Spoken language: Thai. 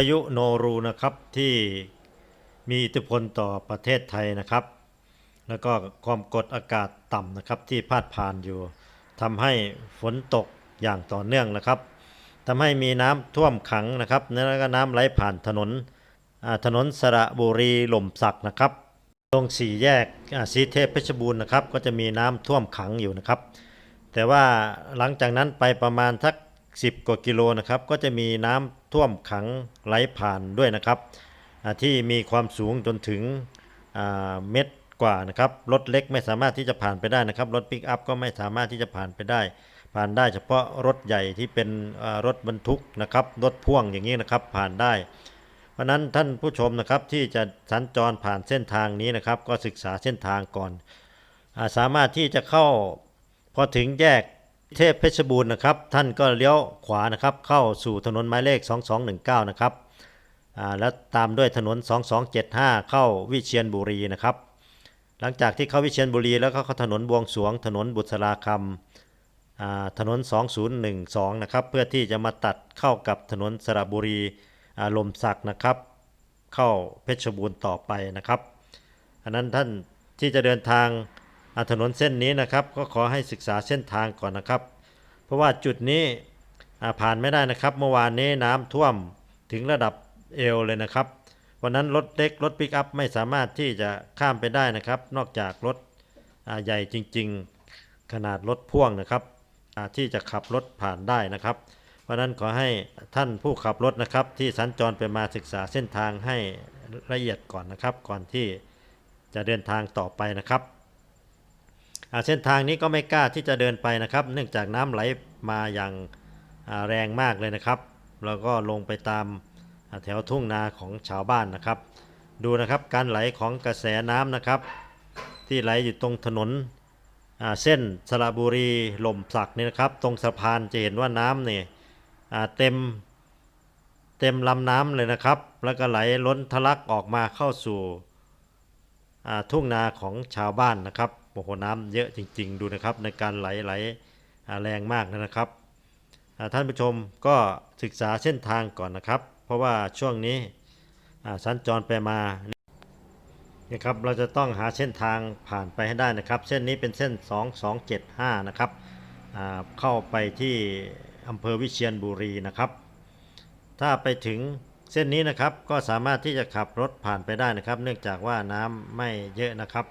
ายุโนรูนะครับที่มีอิทธิพลต่อประเทศไทยนะครับ แล้วก็ความกดอากาศต่ำนะครับที่พาดผ่านอยู่ทำให้ฝนตกอย่างต่อเนื่องนะครับทำให้มีน้ำท่วมขังนะครับแล้วก็น้ำไหลผ่านถนนถนนสระบุรีหล่มสักนะครับ ตรงสี่แยกสีเทพเพชรบูรณ์นะครับ ก็จะมีน้ำท่วมขังอยู่นะครับ แต่ว่าหลังจากนั้นไปประมาณทัก 10 กว่ากิโลนะครับก็จะมีน้ำท่วมขังไหลผ่านด้วยนะครับที่มีความสูงจนถึงเม็ดกว่านะครับรถเล็กไม่สามารถที่จะผ่านไปได้นะครับรถปิกอัพก็ไม่สามารถที่จะผ่านไปได้ ผ่านได้เฉพาะรถใหญ่ที่เป็นรถบรรทุกนะครับรถพ่วงอย่างนี้นะครับผ่านได้ เพราะนั้นท่านผู้ชมนะครับที่จะสัญจรผ่านเส้นทางนี้นะครับ ก็ศึกษาเส้นทางก่อนอสามารถที่จะเข้าพอถึงแยก เทพเพชรบูรณ์นะครับ ท่านก็เลี้ยวขวานะครับ เข้าสู่ถนนหมายเลข 2219 นะครับแล้วตามด้วยถนน 2275 เข้าวิเชียรบุรีนะครับ หลังจากที่เข้าวิเชียรบุรีแล้วก็เข้าถนนบวงสรวง ถนนบุษราคำอ่าถนน 2012 นะครับ เพื่อที่จะมาตัดเข้ากับถนนสระบุรีลมศักด์นะครับ เข้าเพชรบูรณ์ต่อไปนะครับ อันนั้นท่านที่จะเดินทาง ถนนเส้นนี้นะครับ ก็ขอให้ศึกษาเส้นทางก่อนนะครับ เพราะว่าจุดนี้ผ่านไม่ได้นะครับ เมื่อวานนี้น้ำท่วมถึงระดับเอวเลยนะครับวันนั้นรถเล็กรถปิกอัพไม่สามารถที่จะข้ามไปได้นะครับ นอกจากรถใหญ่จริง ๆ ขนาดรถพ่วงนะครับที่จะขับรถผ่านได้นะครับ เพราะนั้นขอให้ท่านผู้ขับรถนะครับ ที่สัญจรไปมาศึกษาเส้นทางให้ละเอียดก่อนนะครับ ก่อนที่จะเดินทางต่อไปนะครับ เส้นทางนี้ก็ไม่กล้าที่จะเดินไปนะครับ เนื่องจากน้ำไหลมาอย่างแรงมากเลยนะครับ แล้วก็ลงไปตามแถวทุ่งนาของชาวบ้านนะครับ ดูนะครับการไหลของกระแสน้ำนะครับ ที่ไหลอยู่ตรงถนนเส้นสระบุรีหล่มสักนี่นะครับ ตรงสะพานจะเห็นว่าน้ำเนี่ยเต็มเต็มลำน้ำเลยนะครับ แล้วก็ไหลล้นทะลักออกมาเข้าสู่ทุ่งนาของชาวบ้านนะครับ โอ้โหน้ำเยอะจริง ๆ ดูนะครับ ในการไหลไหลแรงมากนะครับท่านผู้ชมก็ศึกษาเส้นทางก่อนนะครับ เพราะว่าช่วงนี้สัญจรไปมานะครับเราจะต้องหาเส้นทางผ่านไปให้ได้นะครับ เส้นนี้เป็นเส้น 2275 นะครับเข้าไปที่อำเภอวิเชียรบุรีนะครับ ถ้าไปถึงเส้นนี้นะครับก็สามารถที่จะขับรถผ่านไปได้นะครับ เนื่องจากว่าน้ำไม่เยอะนะครับ